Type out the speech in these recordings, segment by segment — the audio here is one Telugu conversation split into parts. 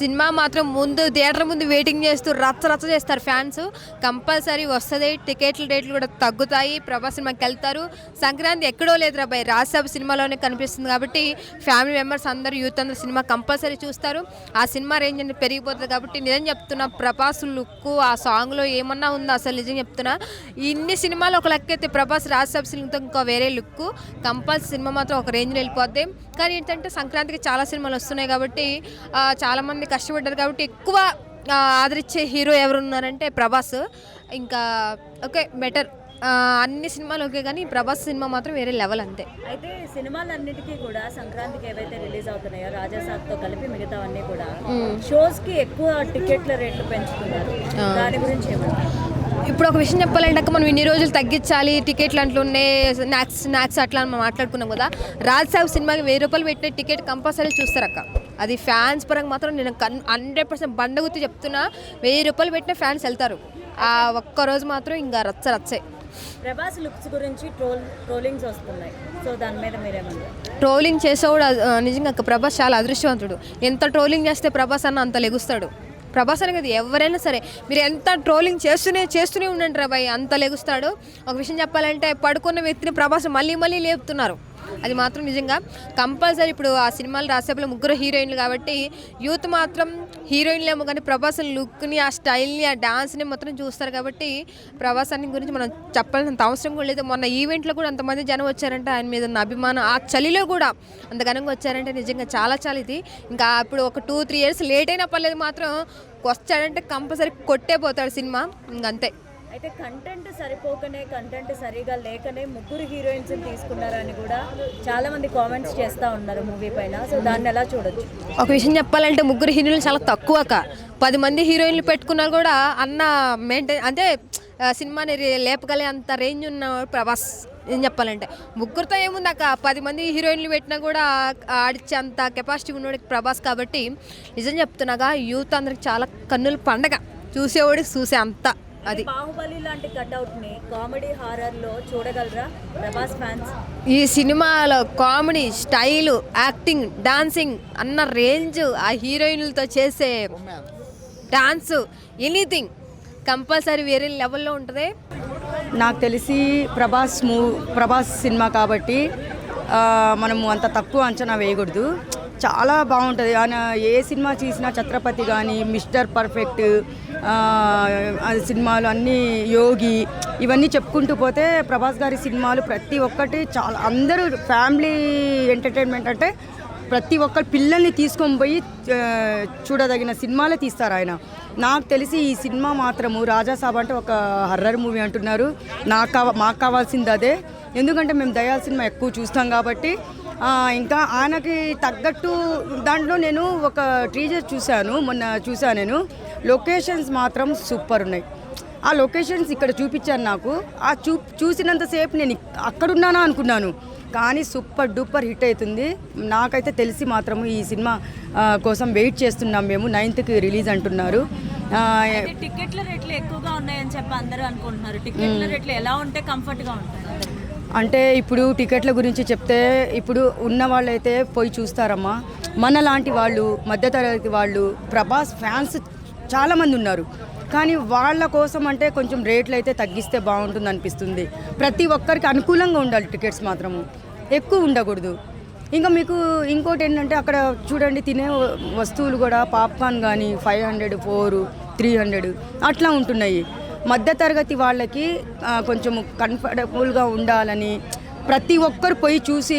సినిమా మాత్రం ముందు థియేటర్ ముందు వెయిటింగ్ చేస్తూ రచ్చ రచ్చ చేస్తారు ఫ్యాన్స్. కంపల్సరీ వస్తుంది. టికెట్ల రేట్లు కూడా తగ్గుతాయి. ప్రభాస్ సినిమాకి వెళ్తారు. సంక్రాంతి ఎక్కడో లేదు రాబాయ్ రాజ్యసభ సినిమాలోనే కనిపిస్తుంది కాబట్టి ఫ్యామిలీ మెంబర్స్ అందరూ యూత్ అందరూ సినిమా కంపల్సరీ చూస్తారు. ఆ సినిమా రేంజ్ అనేది పెరిగిపోతుంది కాబట్టి నిజం చెప్తున్నా ప్రభాస్ లుక్ ఆ సాంగ్లో ఏమన్నా ఉందో అసలు నిజం చెప్తున్నా? ఇన్ని సినిమాలు ఒక లెక్క అయితే ప్రభాస్ రాజ్యసభ సినిమాతో ఇంకో వేరే లుక్. కంపల్సరీ సినిమా మాత్రం ఒక రేంజ్లో వెళ్ళిపోద్ది. కానీ ఏంటంటే సంక్రాంతికి చాలా సినిమాలు వస్తున్నాయి కాబట్టి చాలామంది కష్టపడ్డారు కాబట్టి ఎక్కువ ఆదరించే హీరో ఎవరు ఉన్నారంటే ప్రభాస్. ఇంకా ఓకే బెటర్. అన్ని సినిమాలు ఓకే కానీ ప్రభాస్ సినిమా మాత్రం వేరే లెవెల్ అంతే. అయితే సినిమాలన్నిటికీ కూడా సంక్రాంతికి ఏవైతే రిలీజ్ అవుతున్నాయో రాజాసాబ్తో కలిపి మిగతావన్నీ కూడా షోస్కి ఎక్కువ టికెట్ల రేట్లు పెంచుతున్నారు. దాని గురించి ఏమంటారు? ఇప్పుడు ఒక విషయం చెప్పాలంటే మనం ఇన్ని రోజులు తగ్గించాలి టికెట్లు అట్లా ఉన్నాయి స్నాక్స్ స్నాక్స్ అట్లా అని మనం మాట్లాడుకున్నాం కదా. రాజ్ సాబ్ సినిమాకి వెయ్యి రూపాయలు పెట్టిన టికెట్ కంపల్సరీ చూస్తారు అక్క. అది ఫ్యాన్స్ పరంగా మాత్రం నేను కన్ హండ్రెడ్ పర్సెంట్ బండగుర్తు చెప్తున్నా వెయ్యి రూపాయలు పెట్టిన ఫ్యాన్స్ వెళ్తారు. ఆ ఒక్క రోజు మాత్రం ఇంకా రచ్చ రచ్చే. ప్రభాస్ లుక్స్ గురించి ట్రోల్ ట్రోలింగ్స్ వస్తున్నాయి. సో దాని మీద మీరేమంటారు? ట్రోలింగ్ చేసేవాడు నిజంగా ప్రభాస్ చాలా అదృష్టవంతుడు. ఎంత ట్రోలింగ్ చేస్తే ప్రభాస్ అన్న అంత లెగుస్తాడు. ప్రభాస్ అని కదా ఎవరైనా సరే. మీరు ఎంత ట్రోలింగ్ చేస్తూనే చేస్తూనే ఉండండి రా భయ్ అంత లెగుస్తాడు. ఒక విషయం చెప్పాలంటే పడుకున్న వ్యక్తిని ప్రభాస్ మళ్ళీ మళ్ళీ లేపుతున్నారు. అది మాత్రం నిజంగా కంపల్సరీ. ఇప్పుడు ఆ సినిమాలు రాసేపులో ముగ్గురు హీరోయిన్లు కాబట్టి యూత్ మాత్రం హీరోయిన్లేమో కానీ ప్రభాస్ లుక్ని ఆ స్టైల్ని ఆ డాన్స్ని మాత్రం చూస్తారు కాబట్టి ప్రభాసాన్ని గురించి మనం చెప్పాల్సినంత అవసరం కూడా లేదు. మొన్న ఈవెంట్లో కూడా అంతమంది జనం వచ్చారంటే. ఆయన మీద ఉన్న అభిమానం ఆ చలిలో కూడా అంత ఘనంగా వచ్చారంటే నిజంగా చాలా చాలా ఇది. ఇంకా ఇప్పుడు ఒక టూ త్రీ ఇయర్స్ లేట్ అయినా పర్లేదు మాత్రం వచ్చాడంటే కంపల్సరీ కొట్టే పోతాడు సినిమా. ఇంకంతే. అయితే కంటెంట్ సరిపోకనే కంటెంట్ సరిగా లేకనే ముగ్గురు హీరోయిన్స్ తీసుకున్నారని కూడా చాలా మంది కామెంట్స్ చేస్తూ ఉన్నారు మూవీ పైన. సో దాన్ని ఎలా చూడొచ్చు? ఒక విషయం చెప్పాలంటే ముగ్గురు హీరోయిన్లు చాలా తక్కువక. పది మంది హీరోయిన్లు పెట్టుకున్నా కూడా అన్న మెయింటైన్ అంటే సినిమాని లేపగలే అంత రేంజ్ ఉన్న ప్రభాస్ ఏం చెప్పాలంటే. ముగ్గురితో ఏముంది అక్క పది మంది హీరోయిన్లు పెట్టినా కూడా ఆడిచ్చే అంత కెపాసిటీ ఉన్నవాడికి ప్రభాస్ కాబట్టి నిజం చెప్తున్నాగా యూత్ అందరికి చాలా కన్నుల పండగ. చూసేవాడికి చూసే అంత. అది. బాహుబలి లాంటి కట్అవుట్ని కామెడీ హారర్లో చూడగలరా ప్రభాస్ ఫ్యాన్స్? ఈ సినిమాలో కామెడీ స్టైలు యాక్టింగ్ డాన్సింగ్ అన్న రేంజ్ ఆ హీరోయిన్లతో చేసే డాన్స్ ఎనీథింగ్ కంపల్సరీ వేరే లెవెల్లో ఉంటుంది. నాకు తెలిసి ప్రభాస్ మూ ప్రభాస్ సినిమా కాబట్టి మనము అంత తక్కువ అంచనా వేయకూడదు. చాలా బాగుంటుంది. ఆయన ఏ సినిమా చేసినా ఛత్రపతి కానీ మిస్టర్ పర్ఫెక్ట్ సినిమాలు అన్నీ యోగి ఇవన్నీ చెప్పుకుంటూ పోతే ప్రభాస్ గారి సినిమాలు ప్రతి ఒక్కటి చాలా అందరూ ఫ్యామిలీ ఎంటర్టైన్మెంట్ అంటే ప్రతి ఒక్కరు పిల్లల్ని తీసుకొని పోయి చూడదగిన సినిమాలే తీస్తారు ఆయన. నాకు తెలిసి ఈ సినిమా మాత్రము రాజాసాబ్ అంటే ఒక హర్రర్ మూవీ అంటున్నారు. నాకు కావ మాకు కావాల్సింది అదే. ఎందుకంటే మేము దయాల్ సినిమా ఎక్కువ చూస్తాం కాబట్టి ఇంకా ఆయనకి తగ్గట్టు దాంట్లో నేను ఒక టీజర్ చూశాను మొన్న చూశాను నేను. లొకేషన్స్ మాత్రం సూపర్ ఉన్నాయి. ఆ లొకేషన్స్ ఇక్కడ చూపించారు నాకు. ఆ చూ చూసినంతసేపు నేను అక్కడున్నానా అనుకున్నాను. కానీ సూపర్ డూపర్ హిట్ అవుతుంది. నాకైతే తెలిసి మాత్రము ఈ సినిమా కోసం వెయిట్ చేస్తున్నాం మేము. నైన్త్కి రిలీజ్ అంటున్నారు. టికెట్ల రేట్లు ఎక్కువగా ఉన్నాయని చెప్పి అందరూ అనుకుంటున్నారు. టికెట్ల రేట్లు ఎలా ఉంటే కంఫర్ట్గా ఉంటాయి? అంటే ఇప్పుడు టికెట్ల గురించి చెప్తే ఇప్పుడు ఉన్న వాళ్ళైతే పోయి చూస్తారమ్మా. మన లాంటి వాళ్ళు మధ్యతరగతి వాళ్ళు ప్రభాస్ ఫ్యాన్స్ చాలామంది ఉన్నారు. కానీ వాళ్ళ కోసం అంటే కొంచెం రేట్లు అయితే తగ్గిస్తే బాగుంటుంది అనిపిస్తుంది ప్రతి ఒక్కరికి అనుకూలంగా ఉండాలి టికెట్స్ మాత్రము. ఎక్కువ ఉండకూడదు. ఇంకా మీకు ఇంకోటి ఏంటంటే అక్కడ చూడండి తినే వస్తువులు కూడా పాప్కార్న్ కానీ five hundred four three hundred అట్లా ఉంటున్నాయి. మధ్యతరగతి వాళ్ళకి కొంచెం కంఫర్టబుల్గా ఉండాలని ప్రతి ఒక్కరు పోయి చూసి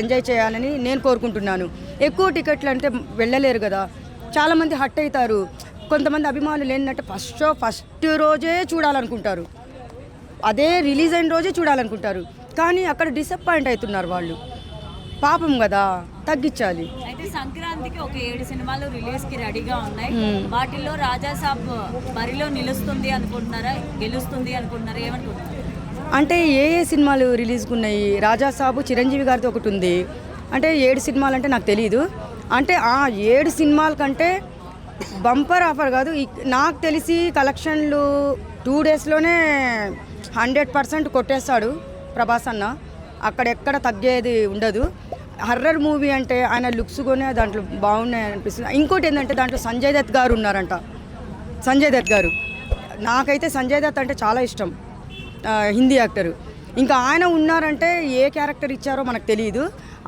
ఎంజాయ్ చేయాలని నేను కోరుకుంటున్నాను. ఎక్కువ టికెట్లు అంటే వెళ్ళలేరు కదా. చాలామంది హట్ అవుతారు. కొంతమంది అభిమానులు ఏంటంటే ఫస్ట్ షో ఫస్ట్ రోజే చూడాలనుకుంటారు. అదే రిలీజ్ అయిన రోజే చూడాలనుకుంటారు. కానీ అక్కడ డిసప్పాయింట్ అవుతున్నారు వాళ్ళు. పాపం కదా తగ్గించాలి. అయితే సంక్రాంతికి ఒక ఏడు సినిమాలు రిలీజ్కి రెడీగా ఉన్నాయి. వాటిల్లో రాజా సాబ్ బరిలో నిలుస్తుంది అనుకుంటున్నారా? గెలుస్తుంది అనుకుంటున్నారా? ఏమనుకుంటున్నారు? అంటే ఏ ఏ సినిమాలు రిలీజ్కి ఉన్నాయి రాజా సాబు చిరంజీవి గారితో ఒకటి ఉంది. అంటే ఏడు సినిమాలు అంటే నాకు తెలియదు అంటే ఆ ఏడు సినిమాల కంటే బంపర్ ఆఫర్ కాదు. నాకు తెలిసి కలెక్షన్లు టూ డేస్లోనే హండ్రెడ్ పర్సెంట్ కొట్టేస్తాడు ప్రభాస్ అన్న. అక్కడెక్కడ తగ్గేది ఉండదు. హర్రర్ మూవీ అంటే ఆయన లుక్స్ కొనే దాంట్లో బాగున్నాయి అనిపిస్తుంది. ఇంకోటి ఏంటంటే దాంట్లో సంజయ్ దత్ గారు ఉన్నారంట. సంజయ్ దత్ గారు. నాకైతే సంజయ్ దత్ అంటే చాలా ఇష్టం. హిందీ యాక్టరు. ఇంకా ఆయన ఉన్నారంటే ఏ క్యారెక్టర్ ఇచ్చారో మనకు తెలియదు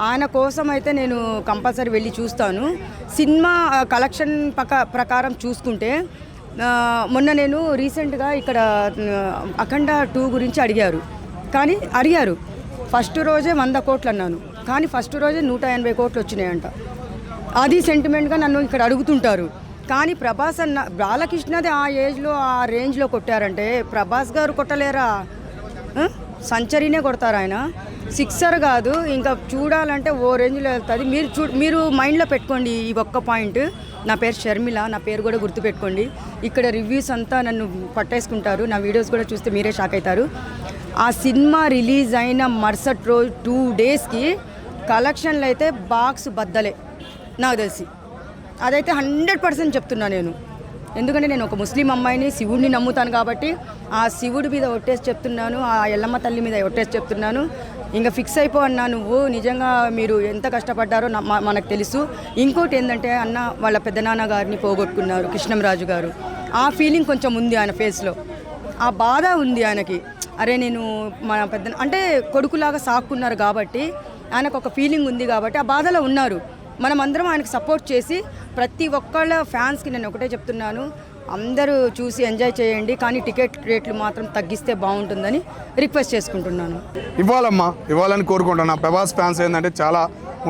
ఆయన కోసం అయితే నేను కంపల్సరీ వెళ్ళి చూస్తాను. సినిమా కలెక్షన్ పక ప్రకారం చూసుకుంటే మొన్న నేను రీసెంట్గా ఇక్కడ అఖండ టూ గురించి అడిగారు. కానీ అడిగారు. ఫస్ట్ రోజే వంద కోట్లు అన్నాను. కానీ ఫస్ట్ రోజే నూట ఎనభై కోట్లు వచ్చినాయంట. అది సెంటిమెంట్గా నన్ను ఇక్కడ అడుగుతుంటారు. కానీ ప్రభాస్ అన్న బాలకృష్ణది ఆ ఏజ్లో ఆ రేంజ్లో కొట్టారంటే ప్రభాస్ గారు కొట్టలేరా? సంచరీనే కొడతారు ఆయన. సిక్సర్ కాదు ఇంకా చూడాలంటే ఓ రేంజ్లో వెళ్తుంది. మీరు చూ మీరు మైండ్లో పెట్టుకోండి ఈ ఒక్క పాయింట్. నా పేరు షర్మిల నా పేరు కూడా గుర్తుపెట్టుకోండి. ఇక్కడ రివ్యూస్ అంతా నన్ను పట్టేసుకుంటారు. నా వీడియోస్ కూడా చూస్తే మీరే షాక్ అవుతారు. ఆ సినిమా రిలీజ్ అయిన మరుసటి రోజు టూ డేస్కి కలెక్షన్లు అయితే బాక్స్ బద్దలే నాకు తెలిసి. అదైతే హండ్రెడ్ పర్సెంట్ చెప్తున్నా నేను. ఎందుకంటే నేను ఒక ముస్లిం అమ్మాయిని శివుడిని నమ్ముతాను కాబట్టి ఆ శివుడి మీద ఒట్టేసి చెప్తున్నాను ఆ ఎల్లమ్మ తల్లి మీద ఒట్టేసి చెప్తున్నాను. ఇంకా ఫిక్స్ అయిపో అన్నా నువ్వు. నిజంగా మీరు ఎంత కష్టపడ్డారో మనకు తెలుసు. ఇంకోటి ఏంటంటే అన్న వాళ్ళ పెద్దనాన్న గారిని పోగొట్టుకున్నారు కృష్ణంరాజు గారు. ఆ ఫీలింగ్ కొంచెం ఉంది ఆయన ఫేస్లో ఆ బాధ ఉంది ఆయనకి. అరే నేను మన పెద్ద అంటే కొడుకులాగా సాక్కున్నారు కాబట్టి ఆయనకు ఒక ఫీలింగ్ ఉంది కాబట్టి ఆ బాధలో ఉన్నారు. మనం అందరం ఆయనకు సపోర్ట్ చేసి ప్రతి ఒక్కళ్ళ ఫ్యాన్స్కి నేను ఒకటే చెప్తున్నాను. అందరూ చూసి ఎంజాయ్ చేయండి కానీ టికెట్ రేట్లు మాత్రం తగ్గిస్తే బాగుంటుందని రిక్వెస్ట్ చేసుకుంటున్నాను. ఇవ్వాలమ్మా ఇవ్వాలని కోరుకుంటున్నా. ప్రభాస్ ఫ్యాన్స్ ఏంటంటే చాలా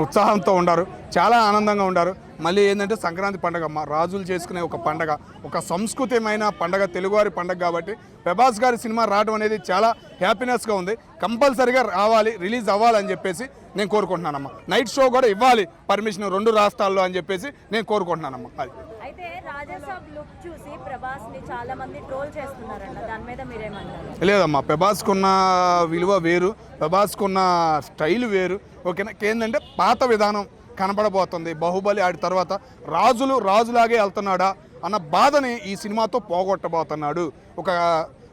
ఉత్సాహంతో ఉండారు చాలా ఆనందంగా ఉండారు మళ్ళీ ఏంటంటే సంక్రాంతి పండగ అమ్మ రాజులు చేసుకునే ఒక పండగ ఒక సంస్కృతిమైన పండగ తెలుగువారి పండగ కాబట్టి ప్రభాస్ గారి సినిమా రావడం అనేది చాలా హ్యాపీనెస్గా ఉంది. కంపల్సరీగా రావాలి రిలీజ్ అవ్వాలని చెప్పేసి నేను కోరుకుంటున్నానమ్మా. నైట్ షో కూడా ఇవ్వాలి పర్మిషన్ రెండు రాష్ట్రాల్లో అని చెప్పేసి నేను కోరుకుంటున్నానమ్మా. అది. అయితే రాజాసాబ్ లుక్ చూసి ప్రభాస్ని చాలా మంది ట్రోల్ చేస్తున్నారంట దాని మీద మీరేమంటారు? లేదమ్మా ప్రభాస్కున్న విలువ వేరు ప్రభాస్కున్న స్టైల్ వేరు. ఓకేనా? ఏంటంటే పాత విధానం కనబడబోతుంది. బాహుబలి ఆడి తర్వాత రాజులు రాజులాగే వెళ్తున్నాడా అన్న బాధని ఈ సినిమాతో పోగొట్టబోతున్నాడు. ఒక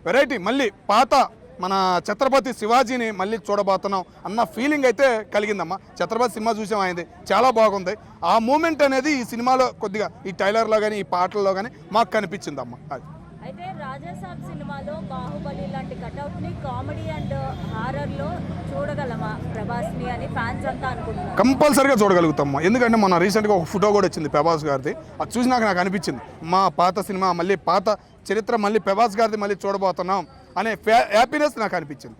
వెరైటీ మళ్ళీ పాత మన ఛత్రపతి శివాజీని మళ్ళీ చూడబోతున్నాం అన్న ఫీలింగ్ అయితే కలిగిందమ్మా. ఛత్రపతి సినిమా చూసాం అయింది చాలా బాగుంది. ఆ మూమెంట్ అనేది ఈ సినిమాలో కొద్దిగా ఈ టైలర్లో కానీ ఈ పాటల్లో కానీ మాకు కనిపించిందమ్మా. అది. అయితే రాజాసాబ్ సినిమాలో బాహుబలి లాంటి కటౌట్ని కామెడీ అండ్ హారర్లో చూడగలమా ప్రభాస్ని అని ఫ్యాన్స్ అంతా అనుకుంటున్నారు. కంపల్సరీగా చూడగలుగుతాం ఎందుకంటే మన రీసెంట్గా ఒక ఫోటో కూడా వచ్చింది ప్రభాస్ గారిది. అది చూసినాక నాకు అనిపించింది. మా పాత సినిమా మళ్ళీ పాత చరిత్ర మళ్ళీ ప్రభాస్ గారిది మళ్ళీ చూడబోతున్నాం. అనే హ్యాపీనెస్ నాకు అనిపించింది.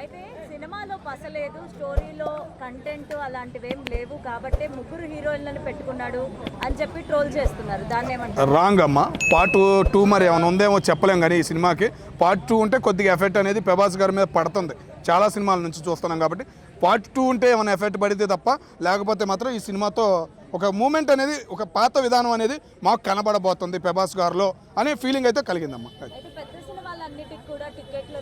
అయితే సినిమాలో పసలేదు స్టోరీలో కంటెంట్ అలాంటివి ఏం లేవు కాబట్టి ముగ్గురు హీరోయిన్లను పెట్టుకున్నాడు అని చెప్పి ట్రోల్ చేస్తున్నారు. దాన్ని ఏమంటారు? రాంగ్ అమ్మ పార్ట్ టూ మరి ఏమైనా ఉందేమో చెప్పలేం కానీ ఈ సినిమాకి. పార్ట్ టూ ఉంటే కొద్దిగా ఎఫెక్ట్ అనేది ప్రభాస్ గారి మీద పడుతుంది. చాలా సినిమాల నుంచి చూస్తున్నాం కాబట్టి పార్ట్ టూ ఉంటే ఏమైనా ఎఫెక్ట్ పడితే తప్ప లేకపోతే మాత్రం ఈ సినిమాతో ఒక మూమెంట్ అనేది ఒక పాత విధానం అనేది మాకు కనబడబోతుంది ప్రభాస్ గారిలో అనే ఫీలింగ్ అయితే కలిగిందమ్మా అయితే పెద్ద సినిమాలన్నిటికి కూడా టికెట్ల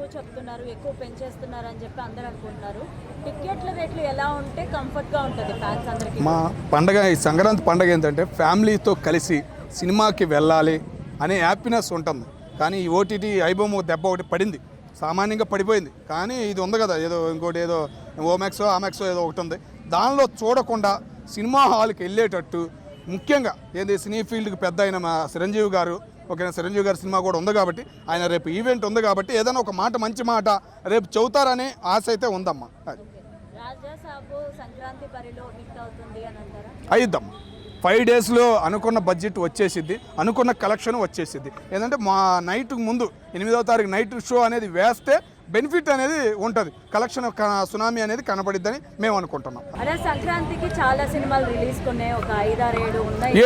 ఎక్కువ చెప్తున్నారు ఎక్కువ పెంచేస్తున్నారు అని చెప్పి అందరూ అనుకుంటున్నారు. టికెట్ల రేట్లు ఎలా ఉంటే కంఫర్ట్గా ఉంటుంది ఫ్యాన్స్ మా పండగ ఈ సంక్రాంతి పండగ ఏంటంటే ఫ్యామిలీతో కలిసి సినిమాకి వెళ్ళాలి అనే హ్యాపీనెస్ ఉంటుంది. కానీ ఈ ఓటీటీ ఐబొమ్మ దెబ్బ ఒకటి పడింది. సామాన్యంగా పడిపోయింది. కానీ ఇది ఉంది కదా ఏదో ఇంకోటి ఏదో ఓమాక్సో ఆమెక్సో ఏదో ఒకటి ఉంది. దానిలో చూడకుండా సినిమా హాల్కి వెళ్ళేటట్టు ముఖ్యంగా ఏది సినీ ఫీల్డ్కి పెద్ద అయిన మా చిరంజీవి గారు ఓకేనా? చిరంజీవి గారి సినిమా కూడా ఉంది కాబట్టి ఆయన రేపు ఈవెంట్ ఉంది కాబట్టి ఏదైనా ఒక మాట మంచి మాట రేపు చెబుతారనే ఆశ అయితే ఉందమ్మా. అది. రాజా సాబు సంక్రాంతి బరిలో హిట్ అవుతుంది అని అంటారా? అయిద్దాం ఫైవ్ డేస్లో అనుకున్న బడ్జెట్ వచ్చేసిద్ది అనుకున్న కలెక్షన్ వచ్చేసిద్ది. ఏంటంటే మా నైట్ ముందు ఎనిమిదవ తారీఖు నైట్ షో అనేది వేస్తే బెనిఫిట్ అనేది ఉంటుంది. కలెక్షన్ సునామీ అనేది కనపడిద్దని మేము అనుకుంటున్నాం. అలా సంక్రాంతికి చాలా సినిమాలు రిలీజ్ ఒక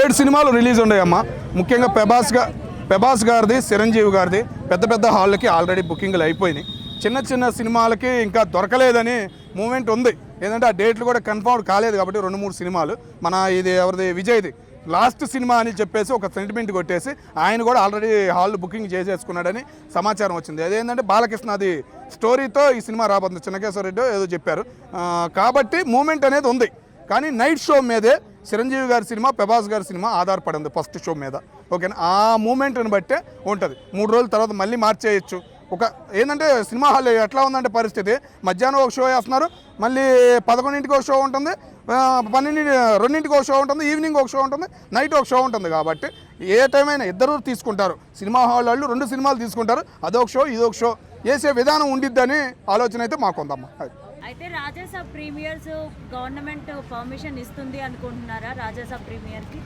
ఏడు సినిమాలు రిలీజ్ ఉన్నాయమ్మా. ముఖ్యంగా ప్రభాస్గా ప్రభాస్ గారిది చిరంజీవి గారిది పెద్ద పెద్ద హాళ్ళకి ఆల్రెడీ బుకింగ్లు అయిపోయినాయి. చిన్న చిన్న సినిమాలకి ఇంకా దొరకలేదని మూమెంట్ ఉంది. ఏంటంటే ఆ డేట్లు కూడా కన్ఫర్మ్ కాలేదు కాబట్టి రెండు మూడు సినిమాలు. మన ఇది ఎవరిది? విజయ్ది. లాస్ట్ సినిమా అని చెప్పేసి ఒక సెంటిమెంట్ కొట్టేసి ఆయన కూడా ఆల్రెడీ హాల్ బుకింగ్ చేసేసుకున్నాడని సమాచారం వచ్చింది. అదేంటంటే బాలకృష్ణది స్టోరీతో ఈ సినిమా రాబోతుంది. చిన్నకేశ్వరరెడ్డి ఏదో చెప్పారు. కాబట్టి మూమెంట్ అనేది ఉంది. కానీ నైట్ షో మీదే చిరంజీవి గారి సినిమా ప్రభాస్ గారి సినిమా ఆధారపడింది ఫస్ట్ షో మీద. ఓకేనా? ఆ మూమెంట్ని బట్టే ఉంటుంది. మూడు రోజుల తర్వాత మళ్ళీ మార్చేయచ్చు. ఒక ఏంటంటే సినిమా హాల్ ఎట్లా ఉందంటే పరిస్థితి. మధ్యాహ్నం ఒక షో వేస్తున్నారు. మళ్ళీ పదకొండింటికి ఒక షో ఉంటుంది. పన్నెండు రెండింటికి ఒక షో ఉంటుంది. ఈవినింగ్ ఒక షో ఉంటుంది. నైట్ ఒక షో ఉంటుంది కాబట్టి ఏ టైం అయినా ఇద్దరు తీసుకుంటారు. సినిమా హాల్ వాళ్ళు రెండు సినిమాలు తీసుకుంటారు. అదొక షో ఇదొక షో. వేసే విధానం ఉండిద్దని ఆలోచన అయితే మాకుందమ్మా. అది. అయితే రాజాసాబ్ ప్రీమియర్స్ గవర్నమెంట్ పర్మిషన్ ఇస్తుంది అనుకుంటున్నారా రాజాసాబ్ ప్రీమియర్కి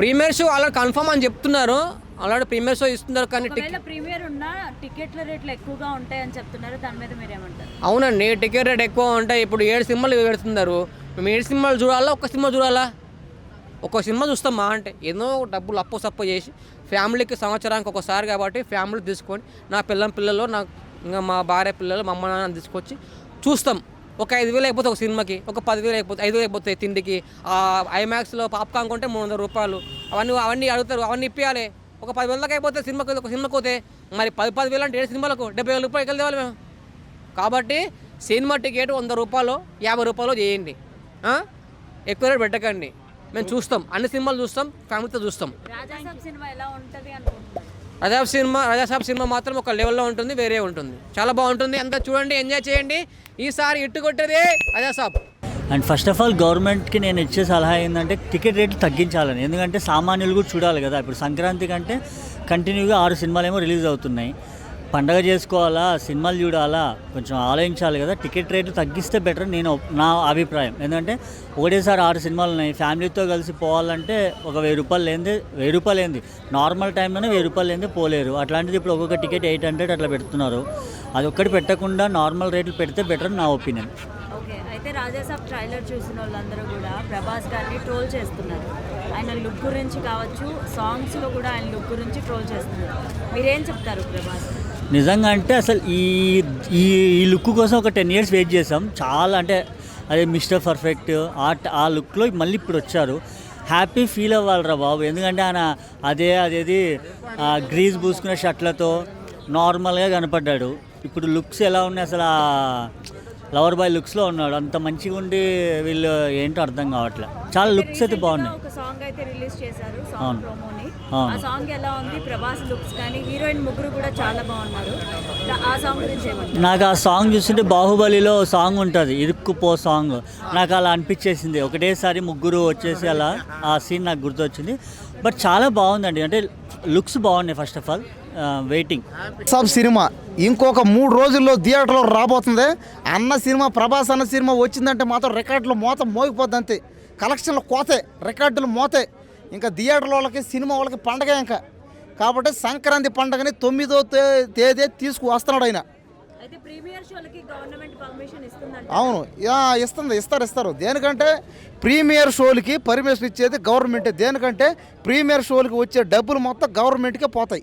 ప్రీమియర్ షో అలా కన్ఫర్మ్ అని చెప్తున్నారు. అలాంటి ప్రీమియర్ షో ఇస్తున్నారు కానీ ఒకవేళ ప్రీమియర్ ఉన్నా టికెట్ల రేట్లు ఎక్కువగా ఉంటాయని చెప్తున్నారు. దాని మీద మీరేమంటారు? అవునండి టికెట్ రేట్ ఎక్కువ ఉంటాయి. ఇప్పుడు ఏడు సినిమాలు పెడుతున్నారు. మేము ఏడు సినిమాలు చూడాలా? ఒక్క సినిమా చూడాలా? ఒక్క సినిమా చూస్తామా అంటే ఏదో డబ్బులు అప్పు సప్పు చేసి ఫ్యామిలీకి సంవత్సరానికి ఒకసారి కాబట్టి ఫ్యామిలీ తీసుకొని నా పిల్లం పిల్లలు నా ఇంకా మా భార్య పిల్లలు మా అమ్మ నాన్న తీసుకొచ్చి చూస్తాం. ఒక ఐదు వేలు అయిపోతే ఒక సినిమాకి ఒక పదివేలు అయిపోతే ఐదు వేలు అయిపోతాయి తిండికి ఐమాక్స్లో పాప్కార్న్ కొంటే మూడు వందల రూపాయలు. అవన్నీ అవన్నీ అడుగుతారు అవన్నీ ఇప్పించాలి ఒక పది వేలకి అయిపోతే సినిమాకి ఒక సినిమాకి పోతే మరి పది పది వేలు అంటే ఏడు సినిమాలకు? డెబ్బై వేల రూపాయలు ఎక్కడ మేము. కాబట్టి సినిమా టికెట్ వంద రూపాయలు యాభై రూపాయలు చేయండి. ఎక్కువ రేట్ పెట్టకండి. మేము చూస్తాం. అన్ని సినిమాలు చూస్తాం ఫ్యామిలీతో చూస్తాం. సినిమా ఎలా ఉంటుంది రజాబ్ సినిమా రజాసాబ్ సినిమా మాత్రం ఒక లెవెల్లో ఉంటుంది వేరే ఉంటుంది. చాలా బాగుంటుంది. అంతా చూడండి ఎంజాయ్ చేయండి. ఈసారి ఇట్టు కొట్టేది Rajasaab and first of all గవర్నమెంట్కి నేను ఇచ్చే సలహా ఏంటంటే టికెట్ రేట్లు తగ్గించాలని. ఎందుకంటే సామాన్యులు కూడా చూడాలి కదా. ఇప్పుడు సంక్రాంతి కంటే కంటిన్యూగా ఆరు సినిమాలు ఏమో రిలీజ్ అవుతున్నాయి. పండగ చేసుకోవాలా సినిమాలు చూడాలా కొంచెం ఆలోచించాలి కదా. టికెట్ రేట్లు తగ్గిస్తే బెటర్ నేను నా అభిప్రాయం. ఎందుకంటే ఒకటేసారి ఆరు సినిమాలు ఉన్నాయి. ఫ్యామిలీతో కలిసి పోవాలంటే ఒక వెయ్యి రూపాయలు లేనిదే వెయ్యి రూపాయలు ఏంది నార్మల్ టైంలోనే వెయ్యి రూపాయలు లేనిదే పోలేరు. అట్లాంటిది ఇప్పుడు ఒక్కొక్క టికెట్ ఎయిట్ హండ్రెడ్ అట్లా పెడుతున్నారు. అది ఒక్కటి పెట్టకుండా నార్మల్ రేట్లు పెడితే బెటర్ నా ఒపీనియన్. ఓకే. అయితే రాజాసాబ్ ట్రైలర్ చూసిన వాళ్ళందరూ కూడా ప్రభాస్ గారిని ట్రోల్ చేస్తున్నారు. ఆయన లుక్ గురించి కావచ్చు సాంగ్స్లో కూడా ఆయన లుక్ గురించి ట్రోల్ చేస్తున్నారు. మీరేం చెప్తారు ప్రభాస్? నిజంగా అంటే అసలు ఈ ఈ ఈ లుక్ కోసం ఒక టెన్ ఇయర్స్ వెయిట్ చేసాం చాలా అంటే అదే మిస్టర్ పర్ఫెక్ట్ ఆ ఆ లుక్లో మళ్ళీ ఇప్పుడు వచ్చారు. హ్యాపీ ఫీల్ అవ్వాలిరా బాబు. ఎందుకంటే ఆయన అదే అదేది గ్రీజ్ పూసుకునే షర్ట్లతో నార్మల్గా కనపడ్డాడు. ఇప్పుడు లుక్స్ ఎలా ఉన్నాయి అసలు ఆ లవర్ బాయ్ లుక్స్లో ఉన్నాడు. అంత మంచిగా ఉండి వీళ్ళు ఏంటో అర్థం కావట్లే. చాలా లుక్స్ అయితే బాగున్నాయి. అవును. ఆ. సాంగ్ ఎలా ఉంది? ప్రభాస్ లుక్స్ కానీ హీరోయిన్ ముగ్గురు కూడా చాలా బాగున్నారు. ఆ సాంగ్ గురించి నాకు ఆ సాంగ్ చూస్తుంటే బాహుబలిలో సాంగ్ ఉంటుంది ఇరుక్కుపో సాంగ్. నాకు అలా అనిపించేసింది. ఒకటేసారి ముగ్గురు వచ్చేసి అలా ఆ సీన్ నాకు గుర్తొచ్చింది. బట్ చాలా బాగుందండి. అంటే లుక్స్ బాగున్నాయి ఫస్ట్ ఆఫ్ ఆల్. వెయిటింగ్. సబ్ సినిమా ఇంకొక మూడు రోజుల్లో థియేటర్లో రాబోతుంది. అన్న సినిమా ప్రభాస్ అన్న సినిమా వచ్చిందంటే మాత్రం రికార్డులు మోత మోగిపోద్ది అంతే. కలెక్షన్లు కోతే రికార్డులు మోతే. ఇంకా థియేటర్ల వాళ్ళకి సినిమా వాళ్ళకి పండగ ఇంకా. కాబట్టి సంక్రాంతి పండగని తొమ్మిదో తే- తేదీ తీసుకు వస్తున్నాడు ఆయన. అవును. ఇస్తుంది ఇస్తారు ఇస్తారు. దేనికంటే ప్రీమియర్ షోలకి పర్మిషన్ ఇచ్చేది గవర్నమెంటే. దేనికంటే ప్రీమియర్ షోలకి వచ్చే డబ్బులు మొత్తం గవర్నమెంట్కే పోతాయి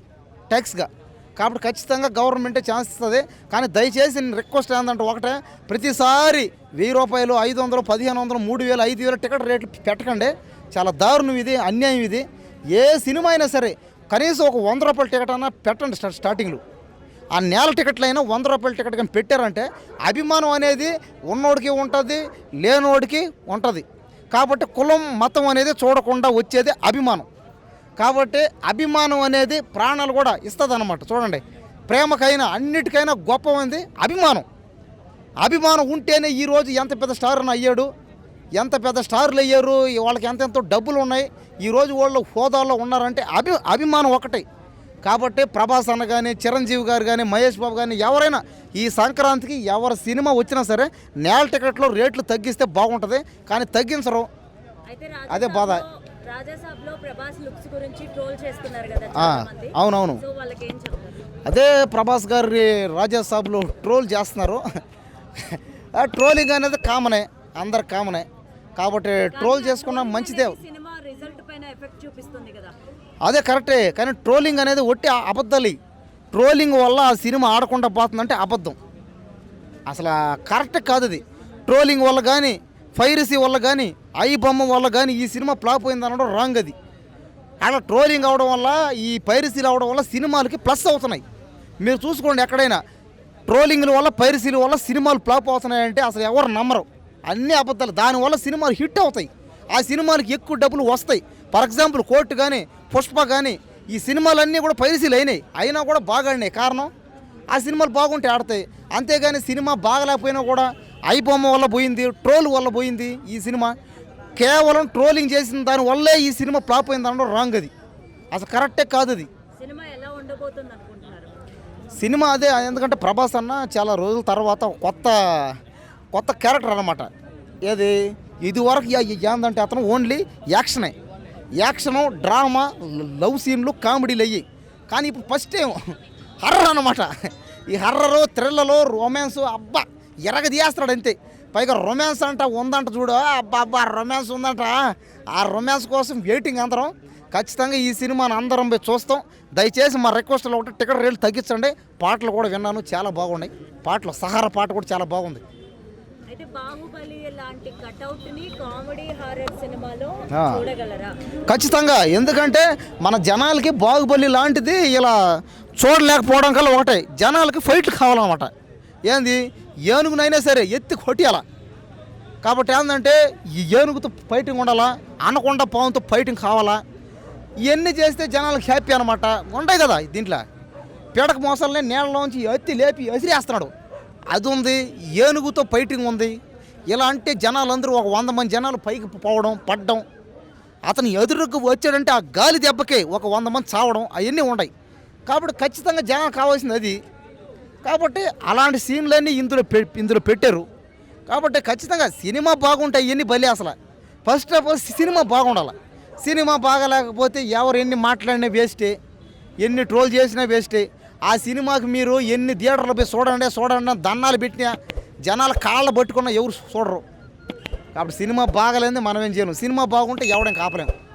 ట్యాక్స్గా కాబట్టి ఖచ్చితంగా గవర్నమెంటే ఛాన్స్ ఇస్తుంది. కానీ దయచేసి నేను రిక్వెస్ట్ ఏంటంటే ఒకటే ప్రతిసారి వెయ్యి రూపాయలు ఐదు వందలు పదిహేను వందలు మూడు వేలు ఐదు వేలు టికెట్ రేట్లు పెట్టకండి. చాలా దారుణం ఇది అన్యాయం ఇది. ఏ సినిమా అయినా సరే కనీసం ఒక వంద రూపాయల టికెట్ అన్నా పెట్టండి స్టా- స్టార్టింగ్లో. ఆ నేల టికెట్లైనా వంద రూపాయల టికెట్ కానీ పెట్టారంటే అభిమానం అనేది ఉన్నోడికి ఉంటుంది లేనోడికి ఉంటుంది. కాబట్టి కులం మతం అనేది చూడకుండా వచ్చేది అభిమానం. కాబట్టి అభిమానం అనేది ప్రాణాలు కూడా ఇస్తుంది అనమాట చూడండి ప్రేమకైనా అన్నిటికైనా గొప్ప ఉంది అభిమానం. అభిమానం ఉంటేనే ఈరోజు ఎంత పెద్ద స్టార్ అయ్యాడు. ఎంత పెద్ద స్టార్లు అయ్యారు వాళ్ళకి ఎంతెంతో డబ్బులు ఉన్నాయి ఈరోజు వాళ్ళు హోదాలో ఉన్నారంటే అభి అభిమానం ఒకటే. కాబట్టి ప్రభాస్ అన్న కానీ చిరంజీవి గారు కానీ మహేష్ బాబు కానీ ఎవరైనా ఈ సంక్రాంతికి ఎవరి సినిమా వచ్చినా సరే నేల టికెట్లో రేట్లు తగ్గిస్తే బాగుంటుంది కానీ తగ్గించరు. అదే బాధ. రాజాసాబ్లో- రాజాసాబ్లో అవునవును. అదే ప్రభాస్ గారి రాజా సాబ్లో ట్రోల్ చేస్తున్నారు. ట్రోలింగ్ అనేది కామనే అందరు కామనే. కాబట్టి ట్రోల్ చేసుకున్న మంచిదే. అదే కరెక్టే కానీ ట్రోలింగ్ అనేది ఒట్టి అబద్ధాలు. ట్రోలింగ్ వల్ల ఆ సినిమా ఆడకుండా పోతుందంటే అబద్ధం. అసలు కరెక్ట్ కాదు అది ట్రోలింగ్ వల్ల కానీ ఫైరసీ వల్ల కానీ ఐ బొమ్మ వల్ల కానీ ఈ సినిమా ఫ్లాప్ అయింది అనడం రాంగ్ అది. అలా ట్రోలింగ్ అవడం వల్ల ఈ పైరసీలు అవడం వల్ల సినిమాలకి ప్లస్ అవుతున్నాయి. మీరు చూసుకోండి ఎక్కడైనా. ట్రోలింగ్ల వల్ల పైరసీల వల్ల సినిమాలు ఫ్లాప్ అవుతున్నాయంటే అసలు ఎవరు నమ్మరు. అన్ని అబద్ధాలు. దానివల్ల సినిమాలు హిట్ అవుతాయి. ఆ సినిమాలకి ఎక్కువ డబ్బులు వస్తాయి. ఫర్ ఎగ్జాంపుల్ కోర్టు కానీ పుష్ప కానీ ఈ సినిమాలన్నీ కూడా పైరసీలు అయినాయి. అయినా కూడా బాగా ఆడినాయి. కారణం? ఆ సినిమాలు బాగుంటే ఆడతాయి. అంతేగాని సినిమా బాగలేకపోయినా కూడా ఐబొమ్మ వల్ల పోయింది ట్రోల్ వల్ల పోయింది ఈ సినిమా. కేవలం ట్రోలింగ్ చేసిన దాని వల్లే ఈ సినిమా ఫ్లాప్ అయింది అనడం రాంగ్ అది. అసలు కరెక్టే కాదు అది. సినిమా అదే ఎందుకంటే ప్రభాస్ అన్న చాలా రోజుల తర్వాత కొత్త కొత్త క్యారెక్టర్ అనమాట ఏది? ఇదివరకు ఏ- ఏందంటే అతను ఓన్లీ యాక్షనే. యాక్షను డ్రామా లవ్ సీన్లు కామెడీలు అయ్యి. కానీ ఇప్పుడు ఫస్ట్ టైం హర్రర్ అనమాట ఈ హర్రరు థ్రిల్లరు రొమాన్స్ అబ్బా ఎరగ తీయేస్తాడు అంతే. పైగా రొమాన్స్ అంట ఉందంట చూడు. అబ్బా అబ్బా రొమాన్స్ ఉందంట. ఆ రొమాన్స్ కోసం వెయిటింగ్ అందరం. ఖచ్చితంగా ఈ సినిమాని అందరం పోయి చూస్తాం. దయచేసి మా రిక్వెస్ట్లో ఒకటి టికెట్ రేట్లు తగ్గించండి. పాటలు కూడా విన్నాను చాలా బాగున్నాయి. పాటలు సహార పాట కూడా చాలా బాగుంది. అయితే బాహుబలి లాంటి కట్అవుట్ని కామెడీ హారర్ సినిమాలో ఆ. చూడగలరా? ఖచ్చితంగా. ఎందుకంటే మన జనాలకి బాహుబలి లాంటిది ఇలా చూడలేకపోవడం కల్లా ఒకటే. జనాలకి ఫైట్లు కావాలన్నమాట. ఏంది? ఏనుగునైనా సరే ఎత్తి కొట్టియాల. కాబట్టి ఏంటంటే ఈ ఏనుగుతో ఫైటింగ్ ఉండాలా? అనకొండ పావుతో ఫైటింగ్ కావాలా? ఇవన్నీ చేస్తే జనాలకు హ్యాపీ అనమాట ఉంటాయి కదా దీంట్లో. పీడక మోసాలనే నీళ్ళలోంచి ఎత్తి లేపి ఎసిరేస్తున్నాడు. అది ఉంది ఏనుగుతో ఫైటింగ్ ఉంది. ఇలా అంటే జనాలందరూ ఒక వంద మంది జనాలు పైకి పోవడం పడ్డం. అతను ఎదురుకు వచ్చాడంటే ఆ గాలి దెబ్బకే ఒక వంద మంది చావడం అవన్నీ ఉన్నాయి కాబట్టి ఖచ్చితంగా జనం కావాల్సింది అది. కాబట్టి అలాంటి సీన్లన్నీ ఇందులో పె ఇందులో పెట్టారు. కాబట్టి ఖచ్చితంగా సినిమా బాగుంటాయి ఇవన్నీ బలి అసలు. ఫస్ట్ ఆఫ్ ఆల్ సినిమా బాగుండాలి. సినిమా బాగాలేకపోతే ఎవరు ఎన్ని మాట్లాడినా వేస్టే ఎన్ని ట్రోల్ చేసినా వేస్టే. ఆ సినిమాకి మీరు ఎన్ని థియేటర్లు పోయి చూడండి చూడండి దన్నాలు పెట్టినా జనాలు కాళ్ళు పట్టుకున్నా ఎవరు చూడరు. కాబట్టి సినిమా బాగలేదు మనం ఏం చేయలేము సినిమా బాగుంటే ఎవడేం కాపలేము